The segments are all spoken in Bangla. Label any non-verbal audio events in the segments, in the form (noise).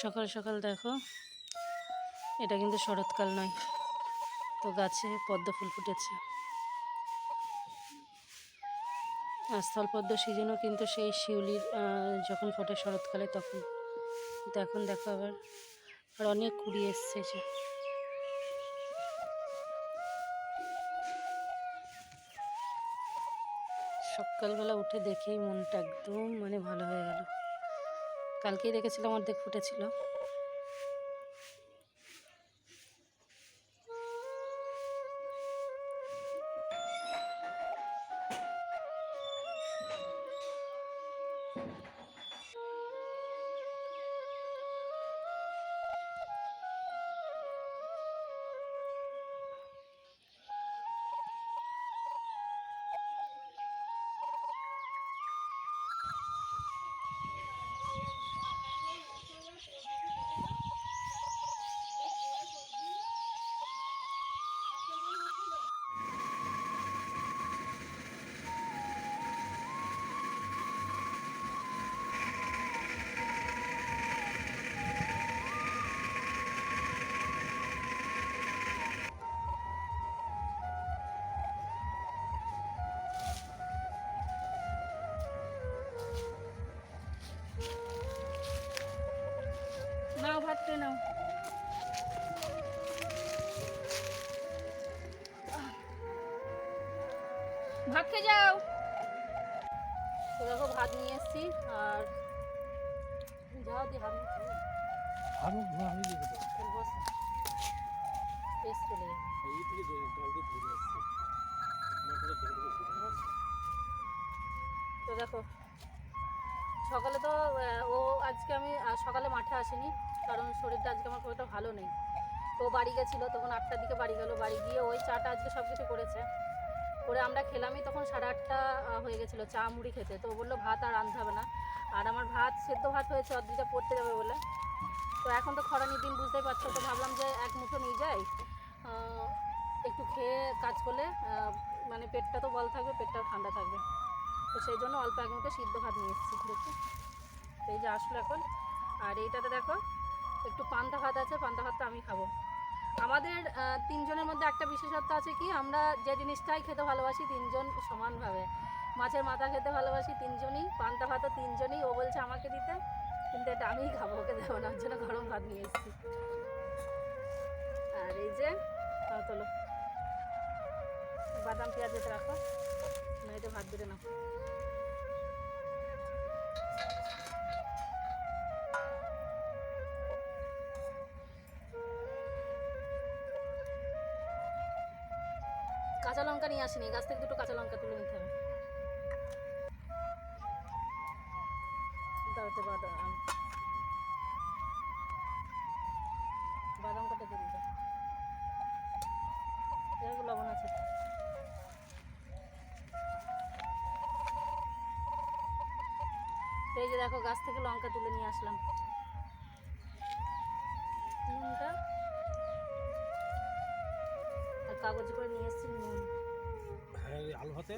সকাল সকাল দেখো। এটা কিন্তু শরৎকাল নয়। তো গাছে পদ্ম ফুল ফুটেছে। আর স্থলপদ্ম সিজনও কিন্তু সেই শিউলির যখন ফোটে শরৎকালে তখন। কিন্তু এখন দেখো আবার, আর অনেক কুড়ি এসছে যে। সকালবেলা উঠে দেখেই মনটা একদম মানে ভালো হয়ে গেল। কালকেই দেখেছিলাম অর্ধেক ফুটেছিল। খেয়ে যাও। তো দেখো ভাত নিয়ে এসছি আর যাও দিয়ে হাত আরও ধোয়া যেত তো। বস। টেস্ট চলে যাবে এই থেকে জল দিয়ে ধুয়ে আসছে মোটরের জল দিয়ে ধুয়ে বস। তো দেখো সকালে তো ও আজকে আমি সকালে মাঠে আসিনি কারণ শরীরটা আজকে আমার খুব একটা ভালো নেই। তো বাড়ি গেছিল তখন আটটার দিকে বাড়ি গেল বাড়ি গিয়ে ওই চাটা আজকে সব কিছু করেছে। করে আমরা খেলামই তখন সাড়ে আটটা হয়ে গেছিল চা মুড়ি খেতে। তো বলল, ভাত আর আনতে হবে না। আর আমার ভাত, সেদ্ধ ভাত হয়েছে অর্ধেকটা পড়তে যাবে বলে। তো এখন তো খরানির দিন, বুঝতেই পারছ। তো ভাবলাম যে এক মুঠো নিয়ে যাই। একটু খেয়ে কাজ করলে মানে পেটটা তো বল থাকবে পেটটাও ঠান্ডা থাকবে। তো সেই জন্য অল্প এক মুঠো সিদ্ধ ভাত নিয়ে এসেছি দেখি তো এই যে আসলো এখন। আর এইটাতে দেখো, একটু পান্তা ভাত আছে, পান্তা ভাতটা আমি খাব। আমাদের তিনজনের মধ্যে একটা বিশেষত্ব আছে কি, আমরা যে জিনিসটাই খেতে ভালোবাসি তিনজন সমানভাবে। মাছের মাথা খেতে ভালোবাসি তিনজনই, পান্তা ভাতও তিনজনই, ও বলছে আমাকে দিতে, কিন্তু এটা আমিই খাব, ওকে দেবো না জন্য গরম ভাত নিয়ে এসেছি। আর এই যে তোলো। বাদাম, পেঁয়াজ যেতে রাখো নইতে ভাত বেড়ে নাও। লঙ্কা নিয়ে আসিনি গাছ থেকে দুটো কাঁচা লঙ্কা তুলে নিতে হবে। দাওতে বাদাম বাদাম কাটা দিয়ে দিতে? এরকম লবণ আছে। এই যে দেখো, গাছ থেকে লঙ্কা তুলে নিয়ে আসলাম। নুনটা? আর কাগজ করে নিয়ে এসেছি নুন। আলু ভাতে।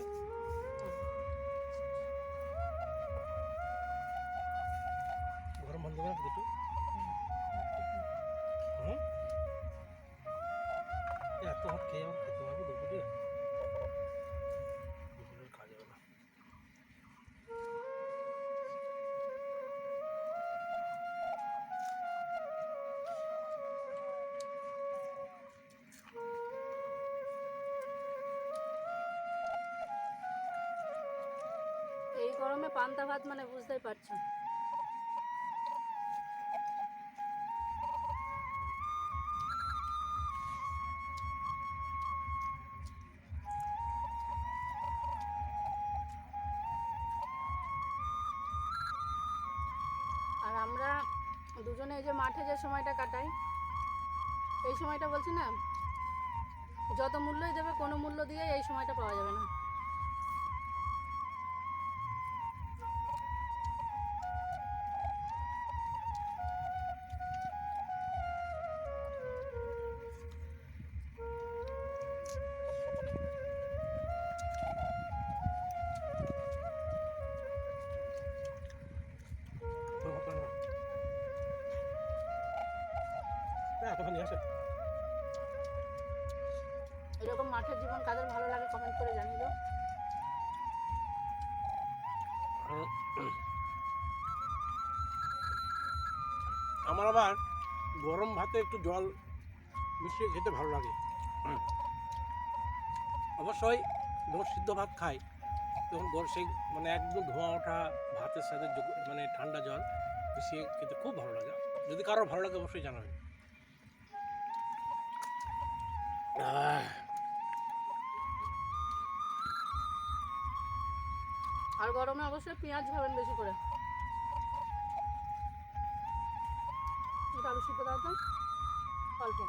গরম বন্ধ করে একটু। গরমে পান্তা ভাত মানে বুঝতেই পারছ। আর আমরা দুজনে এই যে মাঠে যে সময়টা কাটাই, এই সময়টা বলছি না, যত মূল্যই দেবে কোনো মূল্য দিয়ে এই সময়টা পাওয়া যাবে না। এতক্ষণ আসে এরকম মাঠের জীবন কাদের ভালো লাগে কমেন্ট করে জানিয়ে দাও আমার আবার গরম ভাতে একটু জল মিশিয়ে খেতে ভালো লাগে। অবশ্যই যখন সিদ্ধ ভাত খাই। তখন গরম সেই মানে একদম ধোঁয়া ওঠা ভাতের সাথে মানে ঠান্ডা জল মিশিয়ে খেতে খুব ভালো লাগে। যদি কারোর ভালো লাগে অবশ্যই জানাবে আর গরমে অবশ্যই পেঁয়াজ খাবেন বেশি করে। এটা আলু সিদ্ধ দাও তো। অল্প।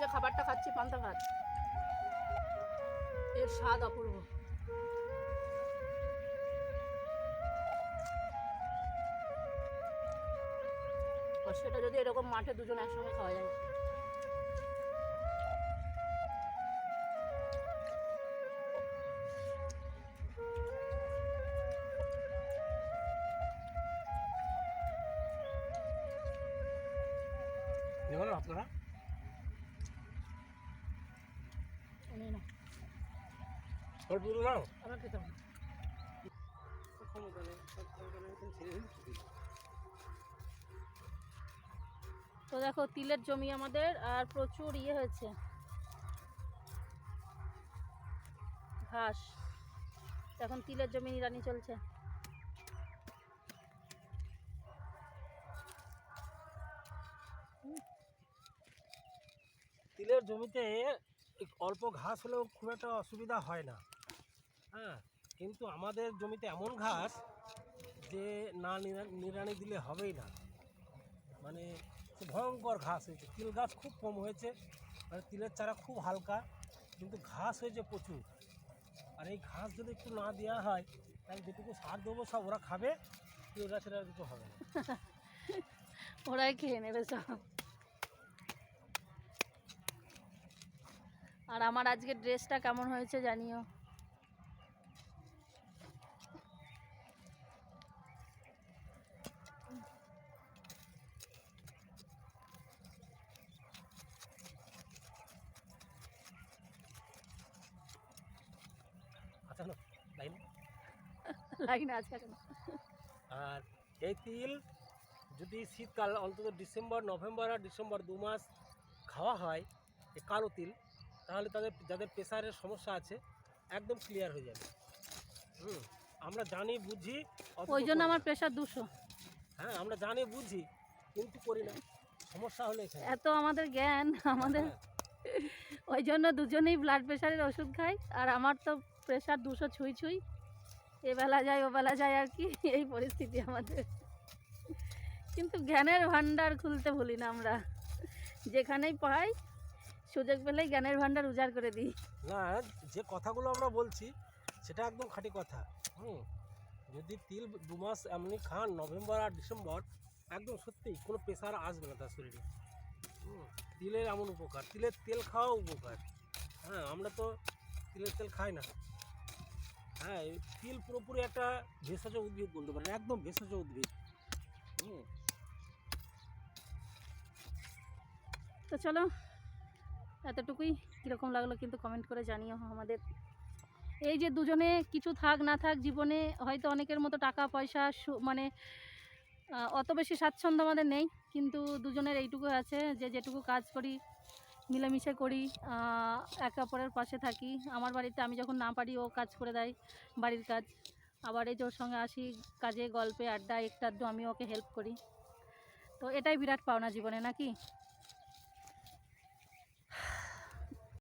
যে খাবারটা খাচ্ছি, পান্তা ভাত। এর স্বাদ অপূর্ব। সেটা যদি এরকম মাঠে দুজন একসঙ্গে খাওয়া যায় আপনারা। তো দেখো তিলের জমি আমাদের আর প্রচুর ইয়ে হয়েছে। ঘাস। এখন তিলের জমি নিরানি চলছে। তিলের জমিতে অল্প ঘাস হলেও খুব একটা অসুবিধা হয় না। হ্যাঁ কিন্তু আমাদের জমিতে এমন ঘাস যে না নিড়ানি দিলে হবেই না। মানে ভয়ঙ্কর ঘাস হয়েছে। তিল গাছ খুব কম হয়েছে মানে তিলের চারা খুব হালকা, কিন্তু ঘাস হয়েছে প্রচুর। আর এই ঘাস যদি একটু না দেওয়া হয়, তাহলে যেটুকু সার দেবো সব ওরা খাবে, তিল গাছের আর কিছু হবে না। (laughs) ওরাই খেয়ে নেবে সব। আর আমার আজকে ড্রেসটা কেমন হয়েছে জানিও। আচ্ছা লাইন। লাইন আছে আর এই তিল যদি শীতকাল অন্তত ডিসেম্বর নভেম্বর আর ডিসেম্বর দু মাস খাওয়া হয় এই কালো তিল। তাহলে তাদের যাদের প্রেশারের সমস্যা আছে একদম ক্লিয়ার হয়ে যাবে। হুম আমরা জানি বুঝি ওই জন্য আমার প্রেশার দুশো। হ্যাঁ আমরা জানি বুঝি কিন্তু করি না। সমস্যা হলে এত আমাদের জ্ঞান আমাদের হ্যাঁ, ওই জন্য দুজনেই ব্লাড প্রেশারের ওষুধ খাই আর আমার তো প্রেশার দুশো ছুঁই ছুঁই। এ বেলা যায় ও বেলা যায় আর কি এই পরিস্থিতি আমাদের। কিন্তু জ্ঞানের ভান্ডার খুলতে ভুলি না আমরা। যেখানেই পাই সুযোগ পেলেই জ্ঞানের ভান্ডার উজাড় করে দিই। না যে কথাগুলো আমরা বলছি সেটা একদম খাঁটি কথা। হুম যদি তিল দু মাস এমনি খান নভেম্বর আর ডিসেম্বর একদম সত্যি কোনো প্রেশার আসবে না তার শরীরে। হুম, তিলের এমন উপকার তিলের তেল খাওয়া উপকার। হ্যাঁ আমরা তো তিলের তেল খাই না। হ্যাঁ তিল পুরোপুরি একটা ভেষজ উদ্ভিদ বলতে পারেন একদম ভেষজ উদ্ভিদ। হুম। তো চলো এতটুকুই কীরকম লাগল কিন্তু কমেন্ট করে জানিও আমাদের। এই যে দুজনে কিছু থাক না থাক জীবনে হয়তো অনেকের মতো টাকা, পয়সা মানে অত বেশি স্বাচ্ছন্দ্য আমাদের নেই, কিন্তু দুজনের এইটুকু আছে যে যেটুকু কাজ করি, মিলেমিশে করি একে অপরের পাশে থাকি। আমার বাড়িতে আমি যখন না পারি, ও কাজ করে দেয় বাড়ির কাজ। আবার এই যে ওর সঙ্গে আসি কাজে, গল্পে আড্ডা একটু আধটু আমি ওকে হেল্প করি। তো এটাই বিরাট পাওনা জীবনে, নাকি?